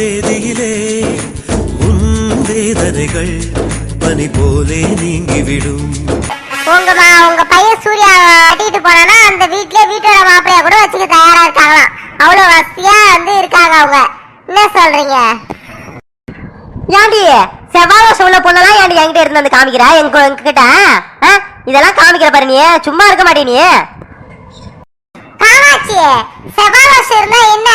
தேதியிலே உன் வேதனைகள் பனி போலே நீங்கிவிடும். உங்க உங்க பையன் சூர்யா கட்டிட்டு போனானா அந்த வீட்லயே வீட்டோட மாப்பிளைய கூட வச்சுக்க தயாரா இருக்காங்களாம். அவ்வளவு வசதியா வந்து இருக்காங்க அவங்க. என்ன சொல்றீங்க? ஏண்டி செவ்வாய் சொல்ல பொண்ணெல்லாம் ஏண்டி என்கிட்ட இருந்து வந்து காமிக்கிற? எங்க எங்ககிட்ட? ஆ? இதெல்லாம் காமிக்கிற பாரு நீ. சும்மா இருக்க மாட்டே நீ. காமாட்சி செவ்வாய் வருஷம் இருந்தா என்ன?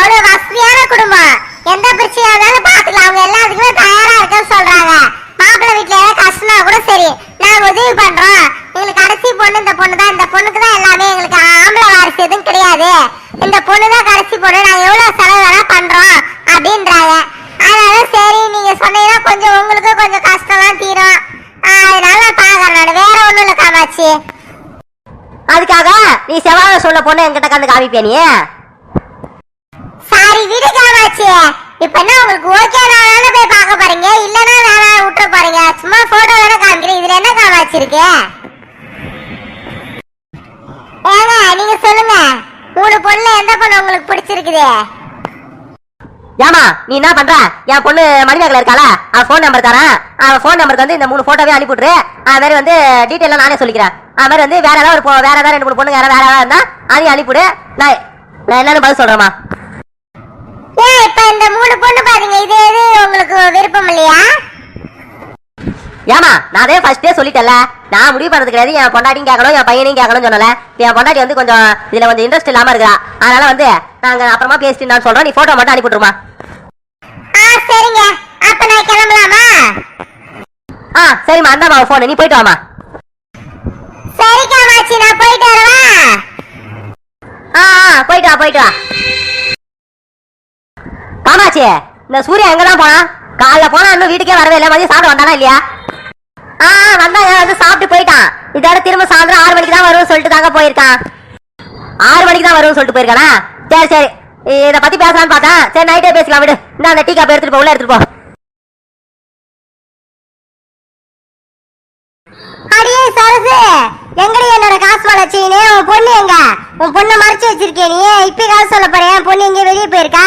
அவ்வளவு வசதியான குடும்பம். எந்த பிரச்சனையா இருந்தாலும் பாத்துக்கலாம் அவங்க எல்லாத்துக்குமே தயாரா இருக்கன்னு சொல்றாங்க. மாப்பிள்ளை வீட்டுல ஏதாவது கஷ்டம்னா கூட சரி. நாங்க உதவி பண்றோம். எங்களுக்கு கடைசி பொண்ணு இந்த பொண்ணு தான். இந்த பொண்ணுக்கு தான் எல்லாமே எங்களுக்கு ஆம்பளை வாரிசு எதுவும் கிடையாது. இந்த பொண்ணு தான் கடைசி பொண்ணு. நாங்க எவ்வளவு செலவு வேணா பண்றோம் அப்படின்றாங்க. அதனால சரி நீங்க சொன்னீங்கன்னா கொஞ்சம் உங்களுக்கும் கொஞ்சம் கஷ்டம்லாம் தீரும். அதனால பாக்குறேன் நான். வேற ஒண்ணும் இல்ல காமாட்சி. அதுக்காக நீ செவ்வாய் சொல்ல பொண்ணு என்கிட்ட கண்டு காமிப்பியா நீ சாரி வீடு காமாச்சு இப்பன்னா உங்களுக்கு ஓகே நானே போய் பார்க்க பாருங்க இல்லனா வேற விட்டுற பாருங்க சும்மா போட்டோ தானே காமிக்கிறேன். இதுல என்ன காமாச்சு இருக்கு ஏங்க நீங்க சொல்லுங்க. மூணு பொண்ணுல எந்த பொண்ணு உங்களுக்கு பிடிச்சிருக்குது? ஏமா நீ என்ன பண்ற? என் பொண்ணு மணிமேகலை இருக்காள? அவ ஃபோன் நம்பர் தரேன். அவன் ஃபோன் நம்பருக்கு வந்து இந்த மூணு போட்டோவே அனுப்பிவிட்ரு அது மாதிரி வந்து டீட்டெயிலாம் நானே சொல்லிக்கிறேன். அது மாதிரி வந்து வேற ஏதாவது ஒரு வேற ஏதாவது ரெண்டு மூணு பொண்ணு வேற வேற ஏதாவது இருந்தா அதையும் அனுப்பிவிடு நான் நான் என்னன்னு பதில் சொல்றேம்மா. ஏன் இப்ப இந்த மூணு பொண்ணு பாருங்க. இது எது? உங்களுக்கு விருப்பம் இல்லையா? ஏமா நான் அதே ஃபர்ஸ்டே சொல்லிட்டேன்ல. நான் முடிவு பண்ணது கிடையாது என் பொண்டாட்டியும் கேட்கணும் என் பையனையும் கேட்கணும்னு சொன்னல என் பொண்டாட்டி வந்து கொஞ்சம் இதுல கொஞ்சம் இன்ட்ரெஸ்ட் இல்லாம இருக்கா. அதனால வந்து நாங்க அப்புறமா பேசிட்டு நான் சொல்றோம். நீ போட்டோ மட்டும் அனுப்பிவிட்டுருமா ஆ சரிங்க. அப்ப நான் கிளம்பலாமா? ஆ சரிம்மா. அந்தாம்மா ஃபோன் நீ போயிட்டு வாமா சரி காமாட்சி நான் போயிட்டு வரவா? ஆ, போயிட்டு வா போயிட்டு வா. மாமாச்சி இந்த சூர்யா எங்க தான் போனா? காலைல போனா இன்னும் வீட்டுக்கே வரவே இல்லை. மதியம் சாப்பிட வந்தானா இல்லையா? ஆ ஆ, வந்தா வந்து சாப்பிட்டு போயிட்டான். இதோட திரும்ப சாயந்தரம் ஆறு மணிக்கு தான் வரும்னு சொல்லிட்டு தாங்க போயிருக்கான். ஆறு மணிக்கு தான் வரும்னு சொல்லிட்டு போயிருக்கானா? சரி சரி. இதை பத்தி பேசலாம்னு பார்த்தேன் சரி நைட்டே பேசிக்கலாம் விடு. இந்த அந்த டீ காப்பி எடுத்துட்டு போ உள்ள எடுத்துட்டு போ. அடியே சரசு. எங்கடி என்னோட காசு வளர்ச்சின்னு? உன் பொண்ணு எங்க? உன் பொண்ணை மறைச்சு வச்சிருக்கே நீ. இப்ப காசு சொல்ல போறேன் பொண்ணு எங்க வெளியே போயிருக்கா?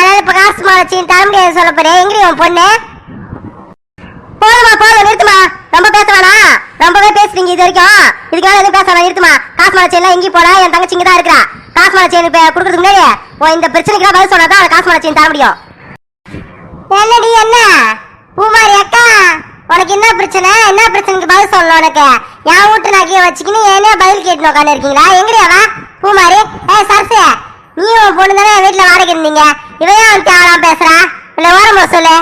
அதனால இப்ப காசு வளர்ச்சின்னு தர முடியாது சொல்ல போறேன். எங்கடி உன் பொண்ணு? போதுமா போதும் நிறுத்துமா ரொம்ப பேச ரொம்பவே பேசுறீங்க இது வரைக்கும். இதுக்கு மேல எதுவும் பேச வேணாம் நிறுத்துமா காசு மலைச்சி எல்லாம் எங்கேயும் போனா என் தங்கச்சி இங்க தான் இருக்கிறா காசு மலைச்சி எனக்கு கொடுக்கறதுக்கு முன்னாடி உன் இந்த பிரச்சனைக்கு பதில் சொன்னா தான் காசு மலைச்சி தர முடியும். என்னடி என்ன? பூமாரி அக்கா உனக்கு என்ன பிரச்சனை? என்ன பிரச்சனைக்கு பதில் சொல்லணும் உனக்கு? என் வீட்டு நகையை வச்சுக்கின்னு என்ன பதில் கேட்டு உட்காந்து இருக்கீங்களா எங்கடியாவா பூமாரி ஏ சரசு நீ உன் பொண்ணு தானே வீட்டில் வாடகை இருந்தீங்க? இவன் ஏன் தேவலாம் பேசுறா? இல்ல ஓரமா சொல்லு.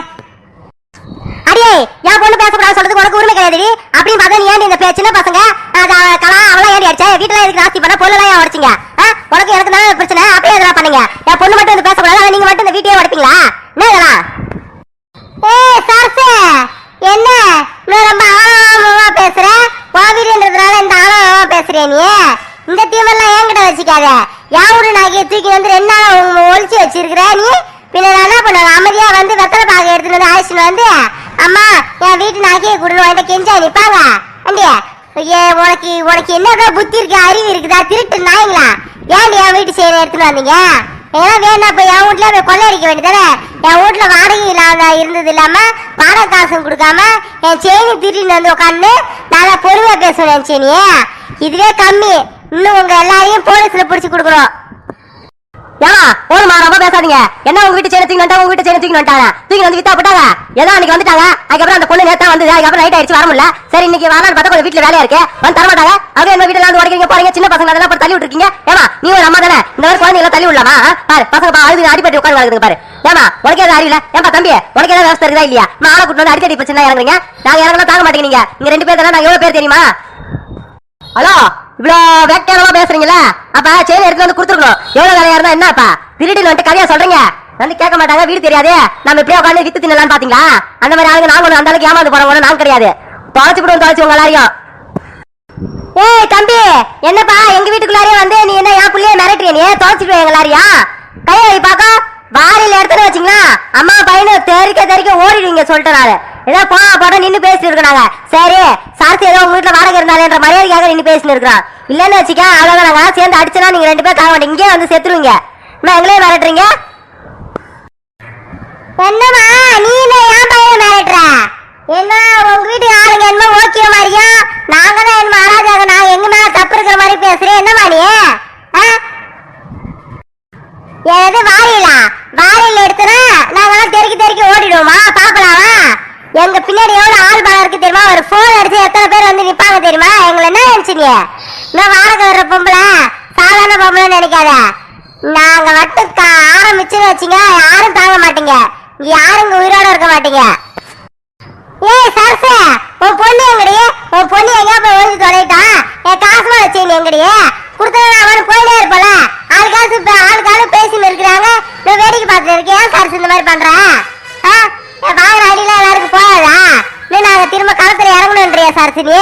அடியே என் பொண்ணு பேசக்கூடாது சொல்றதுக்கு உனக்கு உரிமை கிடையாது அப்படின்னு பார்த்தா நீ ஏன் இந்த பே- சின்ன பசங்க? அது அவ- கலா அவளாம் ஏன் அடிச்சா? வீட்டுல எதுக்கு நாஸ்தி பண்ண? பொருளெல்லாம் ஏன் உடைச்சிங்க? உனக்கு எனக்கு தானே பிரச்சனை? அப்படியே இதெல்லாம் பண்ணுங்க. என் பொண்ணு மட்டும் வந்து பேசக்கூடாது. ஆனா நீங்க மட்டும் இந்த வீட்டையே உடைப்பீங்களா? என்ன இதெல்லாம்? ஏய் சரசு! என்ன? நீ ரொம்ப ஆழமா பேசுற? கோவில்ன்றதுனால இந்த ஆழமா பேசுறிய நீ? இந்த தீமெல்லாம் என்கிட்ட வச்சுக்காத. யாவுடு நகையை தூக்கி வந்து ரெண்டு நாள் ஒழிச்சு வச்சிருக்கிற? நீ? பின்ன நான் என்ன பண்ணுவேன்? அமைதியா வந்து வெத்தலை பாக எடுத்துட்டு வந்து அழைச்சிட்டு வந்து அம்மா என் வீட்டு நகையை கொடுன்னு என்கிட்ட கெஞ்சா நிப்பாங்க அண்டியா ஏ உனக்கு உனக்கு என்னதான் புத்தி இருக்கு அறிவு இருக்குதா? திருட்டு நாய்ங்களா? ஏன்டி என் வீட்டு செய்யற எடுத்துட்டு வந்தீங்க? ஏன்னா வேணா போய் என் வீட்ல போய் கொள்ளையடிக்க வேண்டியதானே? என் வீட்ல வாடகை இல்லாத இருந்தது இல்லாம வாடகை காசும் கொடுக்காம என் செயினி திருடின்னு வந்து உட்காந்து நான் பொறுமையா பேசுவேன் என் செயினியே இதுவே கம்மி. இன்னும் உங்க எல்லாரையும் போலீஸ்ல பிடிச்சி கொடுக்குறோம். ஏமா போதுமா ரொம்ப பேசாதீங்க. என்ன உங்க வீட்டு சேர்த்து தூக்கி வந்துட்டா உங்க வீட்டு சேர்த்து தூக்கி வந்துட்டாங்க தூக்கி வந்து வித்தா போட்டாங்க ஏதோ அன்னைக்கு வந்துட்டாங்க அதுக்கப்புறம் அந்த பொண்ணு நேத்தா வந்தது. அதுக்கப்புறம் நைட் ஆயிடுச்சு வர முடியல. சரி இன்னைக்கு வரலான்னு பார்த்தா கொஞ்சம் வீட்டுல வேலையா இருக்கு. வந்து தர மாட்டாங்க. அப்படியே என்ன வீட்டுல வந்து உடைக்கிறீங்க போறீங்க. சின்ன பசங்க அதெல்லாம் போட்டு தள்ளி விட்டுருக்கீங்க. ஏமா நீ ஒரு அம்மா தானே? இந்த மாதிரி குழந்தைங்க எல்லாம் தள்ளி விடலாமா? பாரு பசங்க பா அழுது அடிப்பட்டு உட்காந்து வருதுங்க பாரு. ஏமா உனக்கு ஏதாவது அறிவில ஏன்பா தம்பி உனக்கு ஏதாவது விவசாயம் இருக்குதா இல்லையா? நான் ஆளை கூட்டு வந்து அடிக்கடி பிரச்சனை இறங்குறீங்க. நாங்க இறங்கலாம் தாங்க மாட்டேங்கிறீங்க நீங்க. ரெண்டு பேர் தானே நாங்க எவ்வளவு பேர் தெரியுமா? ஹலோ இவ்வளோ வேட்டையாளமா பேசுறீங்களா அப்பா செயின் எடுத்து வந்து கொடுத்துருக்கணும். எவ்வளவு வேலையா இருந்தா என்னப்பா திருடின்னு வந்துட்டு கதையா சொல்றீங்க? வந்து கேட்க மாட்டாங்க வீடு தெரியாது. நம்ம இப்படியே உட்காந்து வித்து தின்னலாம் பாத்தீங்களா? அந்த மாதிரி ஆளுங்க நாங்க அந்த அளவுக்கு ஏமாந்து போறவங்க நாங்க கிடையாது. தொலைச்சு விடுவோம் தொலைச்சு உங்க எல்லாரையும். ஏய் தம்பி என்னப்பா எங்க வீட்டுக்குள்ளாரே வந்து நீ என்ன என் பிள்ளைய மிரட்டுறிய? நீ தொலைச்சிடுவேன் எங்க எல்லாரையும்? கையை வை வாரியில் எடுத்துன்னு வச்சிங்களா அம்மா பையனை தெறிக்க தெறிக்க ஓடிடுவீங்க சொல்லிட்டு நான். ஏதோ கோவப்பட போட நின்னு பேசிட்டு இருக்கனாங்க சரி சார்த்தி ஏதோ உங்க வீட்டுல வாடகை இருந்தாலேன்ற மரியாதைக்காக நின்னு பேசிட்டு இருக்கிறான். இல்லன்னு வச்சுக்க அவ்வளவுதான். நாங்க சேர்ந்து அடிச்சுனா நீங்க ரெண்டு பேரும் காக மாட்டீங்க. இங்கே வந்து செத்துருவீங்க. நான் எங்களே மிரட்டுறீங்க? என்னம்மா நீ என்ன ஏன் பையன் மிரட்டுற? என்ன உங்க வீட்டு ஆளுங்க என்னமோ ஓகே மாதிரியா? நாங்க தான் என்ன மகாராஜாங்க நான் எங்க மேல தப்பு இருக்கிற மாதிரி பேசுறேன். என்னம்மா நீ? ஆ? எது வாரியிலா வாரியில் எடுத்துனா நாங்கெல்லாம் தெருக்கி தெருக்கி ஓடிடுவோமா? பாக்கலாமா எங்க பின்னாடி எவ்வளவு ஆள் பலம் இருக்கு தெரியுமா? ஒரு போன் அடிச்சு எத்தனை பேர் வந்து நிப்பாங்க தெரியுமா? எங்களை என்ன நினைச்சீங்க? இன்னும் வாடகை வர்ற பொம்பளை சாதாரண பொம்பளை நினைக்காத. நாங்க மட்டும் ஆரம்பிச்சு வச்சுங்க யாரும் தாங்க மாட்டீங்க. யாரும் இங்க உயிரோட இருக்க மாட்டீங்க. ஏய் சரசு உன் பொண்ணு எங்கடி? உன் பொண்ணு எங்கேயா போய் ஒழுங்கு தொலைட்டான் என் காசு மேல செயின் எங்கடி? கொடுத்தா அவனு போயிட்டே இருப்பல ஆளுக்காசு ஆளுக்காலும் பேசின்னு இருக்கிறாங்க. நான் வேடிக்கை பார்த்துட்டு இருக்கேன். சரசு இந்த மாதிரி பண்றேன் ஆ? என் வாங்குற ஐடியெல்லாம் எல்லாருக்கும் போகாதா? இல்லை நாங்கள் திரும்ப களத்தில் இறங்கணுன்றியா சரசு நீ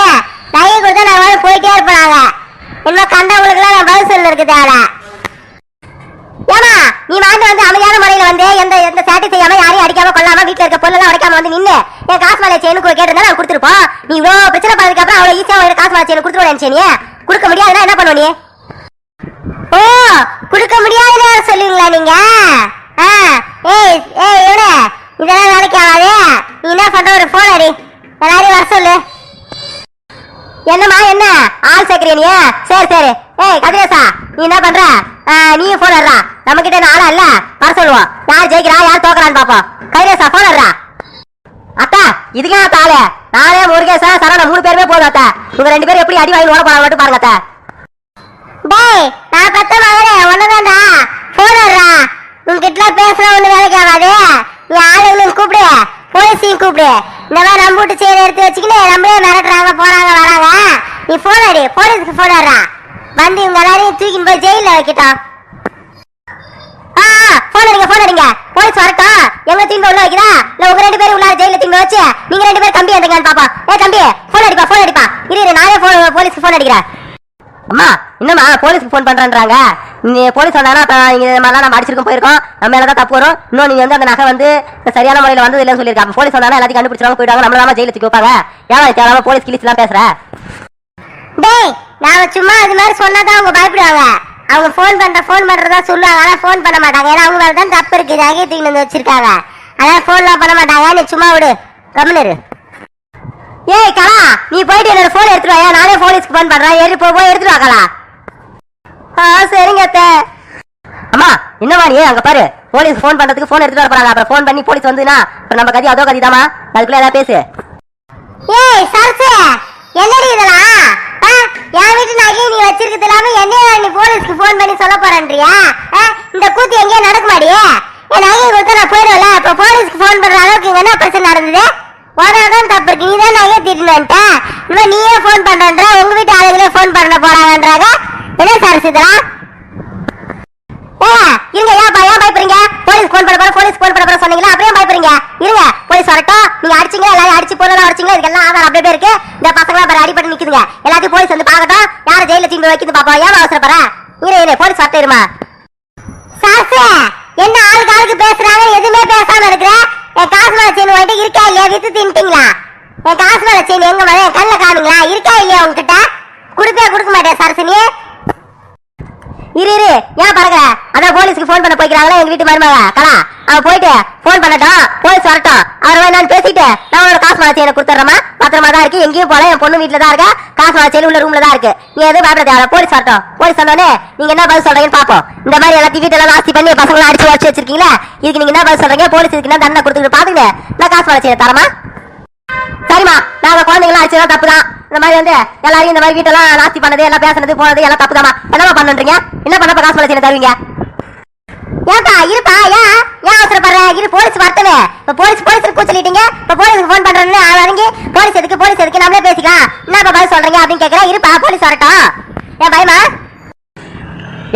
நகை கொடுத்தா நாங்க போயிட்டே இருப்பாங்க இன்னும் கண்டவங்களுக்குலாம் நான் பதில் சொல்ல இருக்கு தேவை ஏமா நீ வாங்கிட்டு வந்து அமைதியான முறையில் வந்து எந்த எந்த சேட்டை செய்யாம யாரையும் அடிக்காம கொள்ளாம வீட்டில் இருக்க பொருளெல்லாம் உடைக்காம வந்து நின்று என் காசு மேலே செயின் கேட்டிருந்தா நான் கொடுத்துருப்போம். நீ இவ்வளோ பிரச்சனை பண்ணதுக்கு அப்புறம் ஈஸியாக ஒரு காசு மேல செயின் கொடுத்துருவோம் நீ? கொடுக்க முடியாதுன்னா என்ன பண்ணுவ நீ? ஓ கொடுக்க முடியாதுன்னு சொல்லுவீங்களா நீங்க? ஆ, ஏய் ஏய் இவனே இதெல்லாம் வேலைக்கு ஆகாது. நீ என்ன பண்ற ஒரு போன் அடி. எல்லாரையும் வர சொல்லு. என்னம்மா என்ன? ஆள் சேர்க்கறியா சரி சரி. ஏய் கதிரேசா நீ என்ன பண்ற? ஆ, நீயும் போன் வர்றா நம்ம கிட்ட என்ன ஆளா இல்ல? வர சொல்லுவோம். யார் ஜெயிக்கிறா யார் தோக்கறான்னு பாப்போம். கதிரேசா போன் வர்றா அத்தா இதுக்கே அத்தா ஆளு. நானே முருகேசா சரவண மூணு பேருமே போதும் அத்தா. இவங்க ரெண்டு பேரும் எப்படி அடி வாங்கி ஓட போறாங்க மட்டும் பாருங்க அத்தா. டேய் நான் பத்த மகனே ஒண்ணுதான்டா. போன் வர்றா உங்ககிட்ட பேசுற ஒண்ணு வேலைக்கு ஆகாது. ஆளுங்களும் கூப்பிடு. போலீஸையும் கூப்பிடு. இந்த மாதிரி நம்ம வீட்டு செய்தி எடுத்து வச்சுக்கிட்டு நம்மளே மிரட்டுறாங்க போறாங்க வராங்க. நீ போன் அடி. போலீஸுக்கு போன் அடுறா வந்து இவங்க எல்லாரையும் தூக்கின்னு போய் ஜெயில வைக்கட்டும். ஆ போன் அடிங்க போன் அடிங்க. போலீஸ் வரட்டும். எங்க தீங்க உள்ள வைக்கிறா? இல்ல உங்க ரெண்டு பேரும் உள்ள ஜெயில தீங்க வச்சு நீங்க ரெண்டு பேரும் கம்பி வந்துங்கன்னு பாப்போம் ஏ தம்பி போன் அடிப்பா போன் அடிப்பா. இரு நானே போலீஸ்க்கு போன் அடிக்கிறேன். அம்மா என்னம்மா போலீஸ்க்கு ஃபோன் பண்றேன்றாங்க. நீ போலீஸ் வந்தாங்கன்னா அப்புறம் இங்க மாதிரிலாம் நம்ம அடிச்சிருக்கோம் போயிருக்கோம். நம்ம மேல தான் தப்பு வரும். இன்னும் நீங்க வந்து அந்த நகை வந்து சரியான முறையில் வந்தது இல்லைன்னு சொல்லியிருக்காங்க போலீஸ் வந்தாலும் எல்லாத்தையும் கண்டுபிடிச்சிருவாங்க போயிடுவாங்க. நம்மள தான் ஜெயிலுக்கு வைப்பாங்க. ஏன் தேவையான போலீஸ் கிழிச்சு எல்லாம் பேசுற? டேய் நான் சும்மா அது மாதிரி சொன்னாதான் அவங்க பயப்படுவாங்க. அவங்க ஃபோன் பண்ற ஃபோன் பண்றதா சொல்லுவாங்க. ஆனா ஃபோன் பண்ண மாட்டாங்க. ஏன்னா அவங்க மேல தான் தப்பு இருக்கு. நகையை தூக்கிட்டு வந்து வச்சிருக்காங்க. அதான் ஃபோன்லாம் பண்ண மாட்டாங்க. நீ சும்மா விடு. கம்முனு ஏய் கலா நீ போயிட்டு என்னோட போன் எடுத்துட்டு வாயா. நானே போலீஸ்க்கு ஃபோன் பண்றேன் ஏறி போ போய் எடுத்துட்டு வா கலா. ஆ சரிங்க அத்தை. அம்மா என்னம்மா நீ? அங்க பாரு. போலீஸ் ஃபோன் பண்றதுக்கு ஃபோன் எடுத்துட்டு வர போறாங்க. அப்புறம் ஃபோன் பண்ணி போலீஸ் வந்துனா அப்புறம் நம்ம கதி அதோ கதி தாமா அதுக்குள்ள ஏதாவது பேசு. ஏய் சரசு என்னடி இதெல்லாம்? ஆ, என் வீட்டு நகையை நீ வச்சிருக்கிறது இல்லாம என்னைய நீ போலீஸ்க்கு ஃபோன் பண்ணி சொல்ல போறேன்றியா? ஆ, இந்த கூத்து எங்கேயும் நடக்குமாடி? என் நகையை கொடுத்தா நான் போயிடுவேன்ல. அப்ப போலீஸ்க்கு ஃபோன் பண்ற அளவுக்கு என்ன பிரச்சனை நடந்தது? உனதான் தப்பு இருக்கு. நீ தான் நகையை திட்டுனன்ட்ட இனிமே நீயே ஃபோன் பண்றன்ற உங்க வீட்டு ஆளுங்களே ஃபோன் பண்ண போறாங்கன்றாங்க என்ன சார் இதெல்லாம் ஏ, இருங்க ஏன் பா ஏன் பயப்படுறீங்க? போலீஸ் ஃபோன் பண்ண போற போலீஸ் ஃபோன் பண்ண போற சொன்னீங்களா? அப்படியே பயப்படுறீங்க? இருங்க போலீஸ் வரட்டும். நீங்க அடிச்சீங்க எல்லாரும் அடிச்சு பொருள் அடிச்சீங்க இதுக்கெல்லாம் ஆதாரம் அப்படியே இருக்கு. இந்த பசங்க பாரு அடிபட்டு நிக்குதுங்க. எல்லாத்தையும் போலீஸ் வந்து பாக்கட்டும் யார ஜெயில தீங்கு வைக்கிது பாப்போம். ஏன் அவசரப்படுற? இரு இரு போலீஸ் வரட்டு இருமா. சாசு என்ன ஆளுக்கு ஆளுக்கு பேசுறாங்க? எதுவுமே பேசாம இருக்கிற? என் காசு மேல செயின் வாங்கிட்டு இருக்கா இல்லையா? வித்து தின்ட்டீங்களா என் காசு மேல செயின் எங்க மேல? என் கண்ணில் காமிங்களா இருக்கா இல்லையா உங்ககிட்ட கொடுப்பே கொடுக்க மாட்டேன் சரசு இரு இரு. ஏன் பறக்குற? அதான் போலீஸ்க்கு ஃபோன் பண்ண போய்க்கிறாங்களே எங்க வீட்டு மருமக. கலா அவன் போயிட்டு ஃபோன் பண்ணட்டும். போலீஸ் வரட்டும். அவர் நான் பேசிட்டு நான் உனக்கு காசு மாச்சி எனக்கு கொடுத்துறமா பத்திரமா தான் இருக்கு. எங்கேயும் போல என் பொண்ணு வீட்டுல தான் இருக்கா. காசு மாச்சி உள்ள ரூம்ல தான் இருக்கு. நீ எதுவும் பயப்பட தேவை போலீஸ் வரட்டும். போலீஸ் வந்தோடனே நீங்க என்ன பதில் சொல்றீங்கன்னு பாப்போம் இந்த மாதிரி எல்லாத்தையும் வீட்டுல ஆஸ்தி பண்ணி பசங்களை அடிச்சு உடச்சு வச்சிருக்கீங்களா இதுக்கு நீங்க என்ன பதில் சொல்றீங்க? போலீஸ் இதுக்கு என்ன தண்டனை கொடுத்துட்டு பாத்துங்க நான் காசு மாச்சி தரமா சரிம்மா. நாங்க குழந்தைங்களாம் அடிச்சதா தப்பு தான் இந்த மாதிரி வந்து எல்லாரையும் இந்த மாதிரி வீட்டெல்லாம் நாஸ்தி பண்ணது எல்லாம் பேசுனது போனது எல்லாம் தப்பு தாமா என்னமா பண்ணுறீங்க என்ன பண்ணப்ப காசு பழச்சி தருவீங்க? ஏப்பா இருப்பா ஏன்? ஏன் அவசரப்படுற? இரு போலீஸ் வரத்தவே இப்ப போலீஸ் போலீஸ் கூச்சலிட்டீங்க. இப்ப போலீஸ்க்கு ஃபோன் பண்றேன்னு ஆள் இறங்கி போலீஸ் எதுக்கு போலீஸ் எதுக்கு? நம்மளே பேசிக்கலாம். என்ன பதில் சொல்றீங்க அப்படின்னு கேக்குறேன் இருப்பா போலீஸ் வரட்டும். ஏன் பயமா?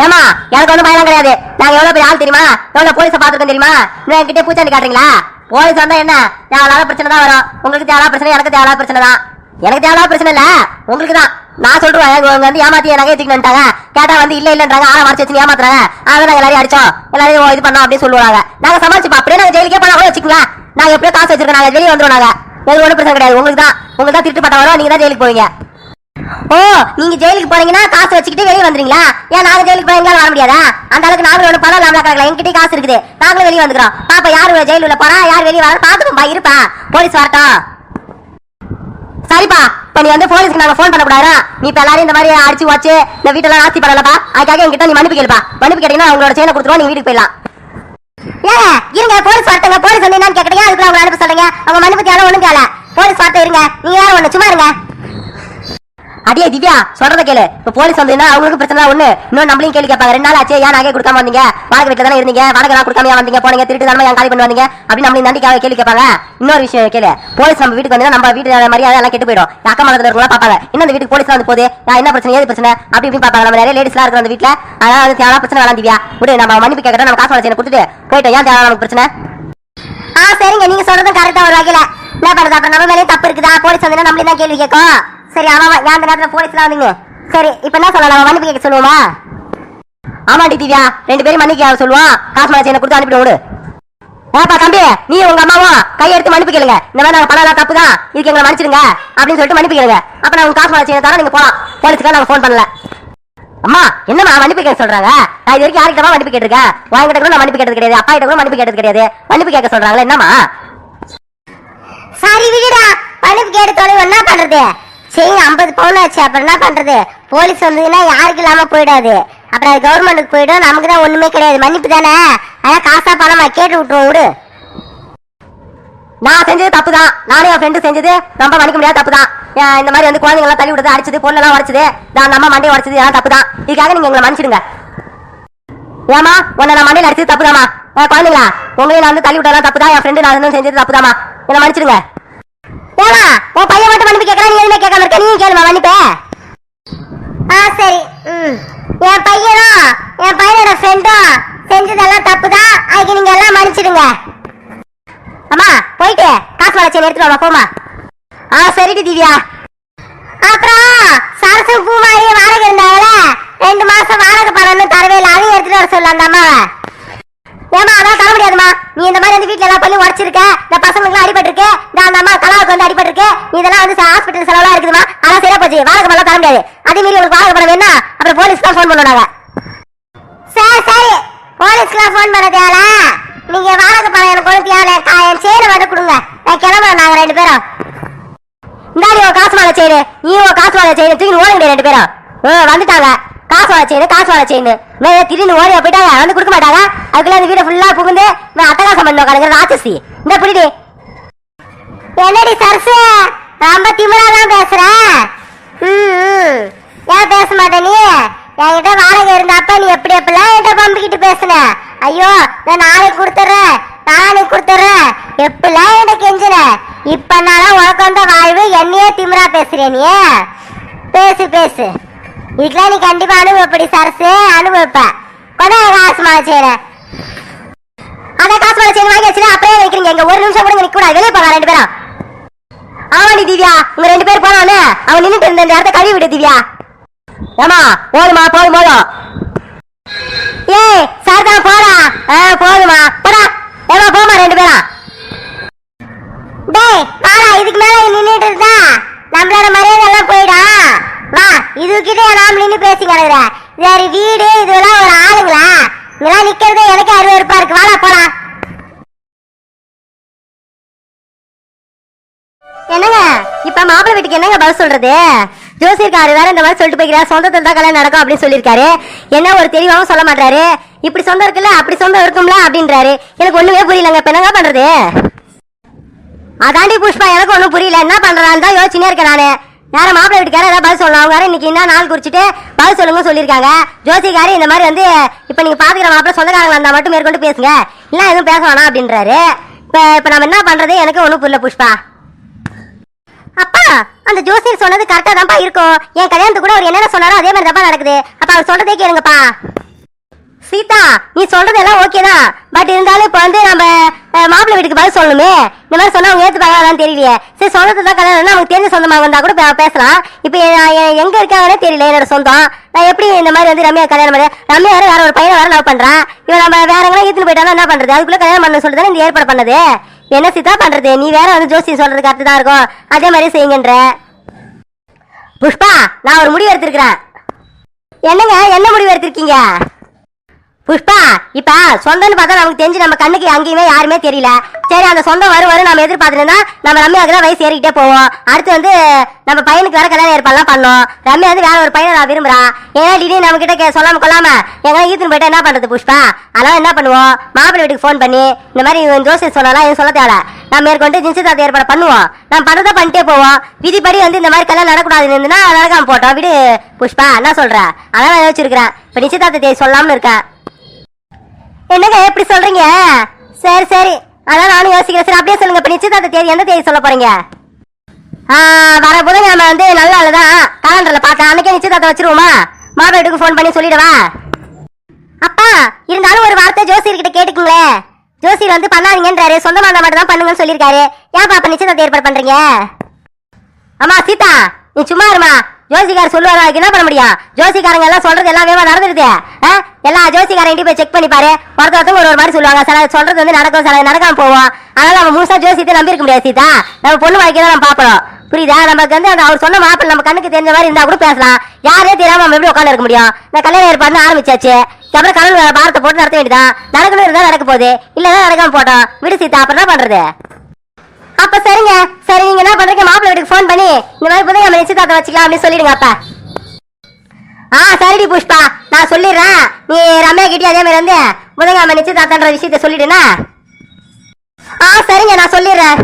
ஏமா எனக்கு ஒன்றும் பயம் கிடையாது. நாங்க எவ்வளவு பெரிய ஆள் தெரியுமா? எவ்வளவு போலீஸை பார்த்துருக்கோம் தெரியுமா? இன்னும் என்கிட்ட பூச்சாண்டி காட்டுறீங்களா? போலீஸ் வந்தா என்ன? தேவையில்லாத பிரச்சனை தான் வரும். உங்களுக்கு தேவையான பிரச்சனை எனக்கு தேவையான பிரச்சனை தான். எனக்கு தேவையான பிரச்சனை இல்ல. உங்களுக்கு தான் நான் சொல்றேன் இவங்க வந்து ஏமாத்தி நகையை வந்துட்டாங்க. கேட்டா வந்து இல்ல இல்லன்றாங்க. ஆளை மறைச்சு வச்சு ஏமாத்துறாங்க. அதான் நாங்க எல்லாரையும் அடிச்சோம். எல்லாரையும் இது பண்ணோம் அப்படின்னு சொல்லுவாங்க. நாங்க சமாளிச்சுப்பா அப்படியே நாங்க ஜெயிலுக்கே போனா கூட வச்சுக்கலாம் நாங்க எப்படியோ காசு வச்சிருக்கோம். நாங்க வெளியே வந்துடும் நாங்க. எங்களுக்கு ஒன்றும் பிரச்சனை கிடையாது. உங்களுக்கு தான் உங்களுக்கு தான் திருட்டு பட்டவரோ நீங்க தான் ஜெயிலுக்கு போவீங்க. ஓ நீங்க ஜெயிலுக்கு போனீங்கன்னா காசு வச்சுக்கிட்டு வெளியே வந்துறீங்களா ஏன் நாங்க ஜெயிலுக்கு போய் வர முடியாதா? அந்த அளவுக்கு நாங்களும் ஒண்ணு பணம் இல்லாம கிடக்கல. என்கிட்ட காசு இருக்குது. நாங்களும் வெளியே வந்துக்கிறோம். பாப்பா யாரு ஜெயிலுள்ள போறா? யார் வெளியே வர பாத்துக்கோம்பா இருப்பா. போலீஸ் வரட்டும். சரிப்பா இப்ப நீ வந்து போலீஸ்க்கு நாங்க ஃபோன் பண்ணக்கூடாதா நீ இப்ப எல்லாரும் இந்த மாதிரி அடிச்சு வச்சு இந்த வீட்டெல்லாம் ஆஸ்தி பண்ணலப்பா அதுக்காக எங்கிட்ட நீ மன்னிப்பு கேளுப்பா. மன்னிப்பு கேட்டீங்கன்னா அவங்களோட செயினை கொடுத்துருவோம் நீங்க வீட்டுக்கு போயிடலாம். ஏங்க இருங்க போலீஸ் வரட்டுங்க போலீஸ் வந்து என்னன்னு கேக்குறீங்க அதுக்குள்ள அவங்க அனுப்ப சொல்றீங்க அவங்க மன்னிப்பு தேவை ஒண்ணும் தேவை போலீஸ் வார்த்தை இருங்க. நீங்க வேற ஒண்ணு சும்மா இருங்க. அடியே திவ்யா சொல்றத கேளு. இப்ப போலீஸ் வந்தீங்கன்னா அவங்களுக்கு பிரச்சனை ஒண்ணு இன்னும் நம்மளையும் கேள்வி கேட்பாங்க. ரெண்டு நாள் ஆச்சு ஏன் நகை கொடுக்காம வந்தீங்க? வாடகை வீட்டுல தானே இருந்தீங்க? வாடகை எல்லாம் கொடுக்காம ஏன் வந்தீங்க? போனீங்க திருட்டு தானே என் காலி பண்ணி வந்தீங்க அப்படின்னு நம்மளையும் நண்டி கேள்வி கேட்பாங்க. இன்னொரு விஷயம் கேளு. போலீஸ் நம்ம வீட்டுக்கு வந்தா நம்ம வீட்டு மரியாதை எல்லாம் கெட்டு போயிடும். அக்கம் மலத்துல இருக்கலாம் பாப்பாங்க என்ன இந்த வீட்டுக்கு போலீஸ் வந்து போது நான் என்ன பிரச்சனை ஏது பிரச்சனை? அப்படி இப்படி பாப்பாங்க நம்ம நிறைய லேடிஸ்லாம் இருக்கிற அந்த வீட்டுல. அதனால வந்து தேவையான பிரச்சனை வேணாம் திவ்யா. விடு நம்ம மன்னிப்பு கேட்கறோம் நம்ம காசு வச்சு கொடுத்துட்டு போயிட்டோம். ஏன் தேவை நமக்கு பிரச்சனை? ஆ சரிங்க. நீங்க சொல்றதும் கரெக்டா ஒரு வகையில. என்ன பண்றது அப்ப நம்ம மேலேயும் தப்பு இருக்குதா? போலீஸ் வந்து நம்மளே தான் கேள்வி கேட்கும். சரி ஆமா ஏன் அந்த நேரத்துல போலீஸ்லாம் வந்தீங்க? சரி இப்ப என்ன சொல்லலாம்? நம்ம மன்னிப்பு கேட்க சொல்லுவோமா? ஆமாடி திவ்யா ரெண்டு பேரும் மன்னிக்க சொல்லுவோம் காசு மலை கொடுத்து அனுப்பிட்டு விடு ஏப்பா தம்பி நீ உங்க அம்மாவும் கையெடுத்து மன்னிப்பு கேளுங்க. இந்த மாதிரி நாங்க பண்ணலாம் தப்பு தான் இதுக்கு எங்களை மன்னிச்சிடுங்க அப்படின்னு சொல்லிட்டு மன்னிப்பு கேளுங்க. அப்ப நான் உங்க காசு மலை தர நீங்க போலாம். போலீஸ்க்கு நாங்க ஃபோன் பண்ணல. அம்மா என்னம்மா மன்னிப்பு கேட்க சொல்றாங்க? நான் இது வரைக்கும் யார்கிட்ட மன்னிப்பு கேட்டிருக்கேன்? வாங்கிட்ட கூட நான் மன்னிப்பு கேட்டது கிடையாது. அப்பா கிட்ட கூட மன்னிப்பு கேட்டது கிடையாது. மன்னிப்பு கேட்க சொல்றாங்களே என்னம்மா? சரி விடுடா. மன்னிப்பு கேட்டு தொலைவு என்ன பண்றது? சரி ஐம்பது பவுன் ஆச்சு. அப்புறம் என்ன பண்றது? போலீஸ் வந்ததுன்னா யாருக்கு இல்லாம போயிடாது. அப்புறம் அது கவர்மெண்ட்டுக்கு போயிடும். நமக்கு தான் ஒண்ணுமே கிடையாது. மன்னிப்பு தானே? அதான் காசா பணமா? கேட்டு விட்டுருவோம் விடு. நான் செஞ்சது தப்பு தான். நானும் என் ஃப்ரெண்டு செஞ்சது ரொம்ப மன்னிக்க முடியாத தப்பு தான். இந்த மாதிரி வந்து குழந்தைங்க எல்லாம் தள்ளி விடுறது அடிச்சது பொண்ணெல்லாம் உடச்சது நான் நம்ம மண்டையை உடச்சது இதெல்லாம் தப்பு தான். இதுக்காக நீங்க எங்களை மன்னிச்சிடுங்க. ஏமா உன்னை நான் மண்டையில் அடிச்சது தப்பு தாமா குழந்தைங்களா உங்களையும் நான் வந்து தள்ளி விட்டதெல்லாம் தப்பு தான். என் ஃப்ரெண்டு நான் செஞ்சது தப்பு தாமா என்னை மன்னிச்சிடுங்க. ஏமா உன் பையன் மட்டும் மன்னிப்பு கேட்கறான் நீ எதுவுமே கேட்காம இருக்க? நீயும் கேளுமா மன்னிப்பு ஆ சரி. ம். என் பையனும் என் பையனோட ஃப்ரெண்டும் செஞ்சதெல்லாம் தப்பு தான் அதுக்கு நீங்க எல்லாம் மன்னிச்சிடுங்க. அம்மா போயிட்டு காசு வளர்ச்சி எடுத்துட்டு வாமா போமா ஆ சரிடி திவ்யா. அப்புறம் சரசு பூமாரி வாடகை இருந்தாங்கல்ல ரெண்டு மாசம் வாடகை பணம்னு தரவே இல்லை அதையும் எடுத்துட்டு வர சொல்ல அந்த அம்மாவை. ஏமா அதான் தர முடியாதுமா. நீ இந்த மாதிரி வந்து வீட்டுல எல்லாம் பண்ணி உடச்சிருக்க. இந்த பசங்களுக்கு அடிபட்டிருக்கு. இந்த அந்த அம்மா கலாவுக்கு வந்து அடிபட்டிருக்கு. நீ இதெல்லாம் வந்து ஹாஸ்பிட்டல் செலவுலாம் இருக்குதுமா. அதான் சரியா போச்சு. வாழ்க்கை பண்ணலாம் தர முடியாது. அதே மீறி உங்களுக்கு வாழ்க்கை பண்ண வேணா அப்புறம் போலீஸ் தான் ஃபோன் பண்ணுவாங்க சரி சரி. போலீஸ்க்குலாம் ஃபோன் பண்ண தேவை நீங்க வாடகை பணம் எனக்கு ஒன்று என் சேரை மட்டும் கொடுங்க. நான் கிளம்புறேன் நாங்க ரெண்டு பேரும். இந்தாடி உன் காசு வாங்க செய்யுது நீ உன் காசு வாங்க செய்யுது தூக்கி ஓடுங்க ரெண்டு பேரும். ஓ வந்துட்டாங்க. காசு வாழ செய்யுது காசு வாழ செய்யுது நான் திடீர்னு ஓடி போயிட்டா வந்து கொடுக்க மாட்டாங்க அதுக்குள்ள அந்த வீடு ஃபுல்லா புகுந்து நான் அட்டகாசம் பண்ண உட்காந்துங்க ராட்சசி. இந்த புரியுது என்னடி சரசு? ரொம்ப திமிரா தான் பேசுற ம், ஏன் பேச மாட்டே நீ? என்கிட்ட வாடகை இருந்தாப்ப நீ எப்படி எப்படிலாம் என்கிட்ட பம்பிக்கிட்டு பேசுன? ஐயோ நான் நாளைக்கு கொடுத்துட்றேன். நாளைக்கு கொடுத்துட்றேன். எப்படிலாம் என்கிட்ட கெஞ்சின? இப்ப நான் உனக்கு வந்த வாழ்வு என்னையே திமிரா பேசுறேன் நீ? பேசு பேசு. இதுக்கெல்லாம் நீ கண்டிப்பா அனுபவப்படி சரசு அனுபவிப்ப. கொண்டா காசு மாலை செய்யறேன் அதான் காசு மேல வாங்கி வச்சுட்டு அப்படியே வைக்கிறீங்க. இங்க ஒரு நிமிஷம் கூட நிக்க கூடாது வெளியே போங்க ரெண்டு பேரும். ஆமாடி திவ்யா. உங்க ரெண்டு பேர் போனானே அவன் நின்னுட்டு இருந்த இந்த இடத்த கழுவி விடு திவ்யா. ஏமா போதுமா போதும் போதும். ஏய் சாரதா போடா. ஆ போதுமா போடா ஏமா போமா ரெண்டு பேரும் டேய் வாடா இதுக்கு மேல நின்னுட்டு இருந்தா நம்மளோட மரியாதை எல்லாம் போயிடும் வா நின்னு பேசி கிடக்குற வீடு இதெல்லாம் ஒரு ஆளுங்களா? இதெல்லாம் நிக்கிறதே எனக்கு அருவருப்பா இருக்கு. வாடா போலாம். என்னங்க? இப்ப மாப்பிள்ளை வீட்டுக்கு என்னங்க பதில் சொல்றது? ஜோசியர்காரு வேற இந்த மாதிரி சொல்லிட்டு போய்க்கிறா சொந்தத்தில் தான் கல்யாணம் நடக்கும் அப்படின்னு சொல்லியிருக்காரு. என்ன ஒரு தெளிவாகவும் சொல்ல மாட்டாரு இப்படி சொந்தம் இருக்குல்ல அப்படி சொந்தம் இருக்கும்ல அப்படின்றாரு. எனக்கு ஒண்ணுமே புரியலங்க. இப்ப என்னங்க பண்றது? அதாண்டி புஷ்பா எனக்கு ஒண்ணும் புரியல. என்ன பண்றான்னு தான் யோசிச்சுனே இருக்கேன் நானு. நேரம் மாப்பிள்ளை வீட்டுக்கார ஏதாவது பதில் சொல்லணும். அவங்க இன்னைக்கு என்ன நாள் குறிச்சிட்டு பதில் சொல்லுங்க சொல்லியிருக்காங்க. ஜோசிகாரி இந்த மாதிரி வந்து இப்போ நீங்க பாத்துக்கிற மாப்பிள்ளை சொந்தக்காரங்களா இருந்தா மட்டும் மேற்கொண்டு பேசுங்க. இல்ல எதுவும் பேச வேணாம் அப்படின்றாரு. இப்போ இப்போ நம்ம என்ன பண்றது? எனக்கு ஒன்றும் புரியல புஷ்பா. அப்பா அந்த ஜோசியர் சொன்னது கரெக்டா தான்ப்பா இருக்கும். என் கல்யாணத்துக்கு கூட அவர் என்னென்ன சொன்னாரோ அதே மாதிரி தான்ப்பா நடக்குது. அப்ப அவர் சொல்றதே கேளுங்கப்பா. சீதா நீ சொல்றது எல்லாம் ஓகே தான். பட் இருந்தாலும் இப்போ வந்து நம்ம மாப்பிள்ளை வீட்டுக்கு பதில் சொல்லணுமே? இந்த மாதிரி சொன்னா அவங்க ஏத்துப்பாங்களான்னு தெரியலையே. சரி சொல்றது தான் கல்யாணம் அவங்க தெரிஞ்ச சொந்தமாக வந்தா கூட பேசலாம். இப்போ எங்க இருக்காங்கன்னே தெரியல என்னோட சொந்தம். நான் எப்படி இந்த மாதிரி வந்து ரம்யா கல்யாணம் பண்ண ரம்யா வேற வேற ஒரு பையனை வேற லவ் பண்றான் இவன் நம்ம வேற எங்கன்னா ஈத்துன்னு போயிட்டாலும் என்ன பண்றது? அதுக்குள்ள கல்யாணம் பண்ண சொல்லிட்டு இந்த ஏற்பாடு பண்ணது? என்ன சித்தா பண்றது? நீ வேற வந்து ஜோசி சொல்றது கரெக்ட் தான் இருக்கும். அதே மாதிரி செய்யுங்கன்ற. புஷ்பா நான் ஒரு முடிவு எடுத்திருக்கிறேன். என்னங்க என்ன முடிவு எடுத்திருக்கீங்க? புஷ்பா இப்ப சொந்தம்னு பார்த்தா நமக்கு தெரிஞ்சு நம்ம கண்ணுக்கு அங்கேயுமே யாருமே தெரியல. சரி அந்த சொந்தம் வரும் வரும் நம்ம எதிர்பார்த்துருந்தா நம்ம ரம்யாவுக்கு தான் வயசு ஏறிக்கிட்டே போவோம். அடுத்து வந்து நம்ம பையனுக்கு வேற கல்யாணம் ஏற்பாடுலாம் பண்ணோம். ரம்யா வந்து வேற ஒரு பையனை நான் விரும்புறான் ஏன்னா திடீர்னு நம்ம கிட்ட கே- சொல்லாம கொள்ளாம எங்க ஈத்துன்னு போயிட்டா என்ன பண்றது புஷ்பா? அதனால என்ன பண்ணுவோம்? மாப்பிள்ளை வீட்டுக்கு ஃபோன் பண்ணி இந்த மாதிரி இவன் ஜோசியர் சொன்னாலாம் எதுவும் சொல்ல தேவை நம்ம மேற்கொண்டு நிச்சயதார்த்த ஏற்பாடு பண்ணுவோம். நம்ம பண்ணதை பண்ணிட்டே போவோம். விதிப்படி வந்து இந்த மாதிரி கல்யாணம் நடக்கூடாதுன்னு இருந்துன்னா நடக்காம போட்டோம். விடு புஷ்பா என்ன சொல்ற? அதான் நான் யோசிச்சிருக்கிறேன். இப்ப நிச்சயதார்த்த தேதி சொல்லாமனு இருக்கேன். என்னங்க எப்படி சொல்றீங்க? சரி சரி. அதான் நானும் யோசிக்கிறேன். சரி அப்படியே சொல்லுங்க. இப்போ நிச்சயதார்த்த தேதி எந்த தேதி சொல்ல போறீங்க? வர புதன்கிழமை வந்து நல்ல நாள் தான். காலண்டரில் பார்க்கலாம். அன்னைக்கே நிச்சயதார்த்தம் வச்சிருவோமா? மாப்பிள்ளைக்கு ஃபோன் பண்ணி சொல்லிடவா? அப்பா இருந்தாலும் ஒரு வார்த்தை ஜோசியர்கிட்ட கிட்ட ஜோசியர் வந்து பண்ணாதீங்கன்றாரு. சொந்த இருந்தா மட்டும் தான் பண்ணுங்கன்னு சொல்லியிருக்காரு. ஏன் பாப்பா நிச்சயதார்த்தம் ஏற்பாடு பண்ணுறீங்க அம்மா சீதா நீ சும்மா இருமா. ஜோசிகார் சொல்லுவாங்க என்ன பண்ண முடியும்? ஜோசிகாரங்க எல்லாம் சொல்றது எல்லாம் வேவா நடந்துருது எல்லா ஜோசிகாரையும் போய் செக் பண்ணி பாரு. ஒருத்த ஒருத்தவங்க ஒரு ஒரு மாதிரி சொல்லுவாங்க. சில சொல்றது வந்து நடக்கும் சில நடக்காம போவோம் அதனால நம்ம முழுசா ஜோசியத்தை நம்பி இருக்க முடியாது சீதா. நம்ம பொண்ணு வாழ்க்கை தான் நம்ம பாப்போம் புரியுதா? நமக்கு வந்து அந்த அவர் சொன்ன மாப்பிள்ள நம்ம கண்ணுக்கு தெரிஞ்ச மாதிரி இருந்தா கூட பேசலாம். யாரே தெரியாம நம்ம எப்படி உட்காந்து இருக்க முடியும்? இந்த கல்யாணம் ஏற்பாடு ஆரம்பிச்சாச்சு. அப்புறம் கடல் பாரத்தை போட்டு நடத்த வேண்டியதான் நடக்கணும் இருந்தா நடக்க போகுது. இல்லைன்னா நடக்காம போட்டோம். விடு சீதா. அப்புறம் என்ன பண்றது? அப்ப சரிங்க. சரி நீங்க என்ன பண்றீங்க? மாப்பிள்ளை வீட்டுக்கு ஃபோன் பண்ணி இந்த மாதிரி புதன் நிச்சயதார்த்தம் வச்சுக்கலாம் அப்படின்னு சொல்லிடுங்க அப்ப. ஆ சரிடி புஷ்பா. நான் சொல்லிடுறேன். நீ ரம்யா கிட்டே அதே மாதிரி வந்து புதன்கிழமை நிச்சயதார்த்தன்ற விஷயத்த சொல்லிடுனா ஆ சரிங்க நான் சொல்லிடுறேன்.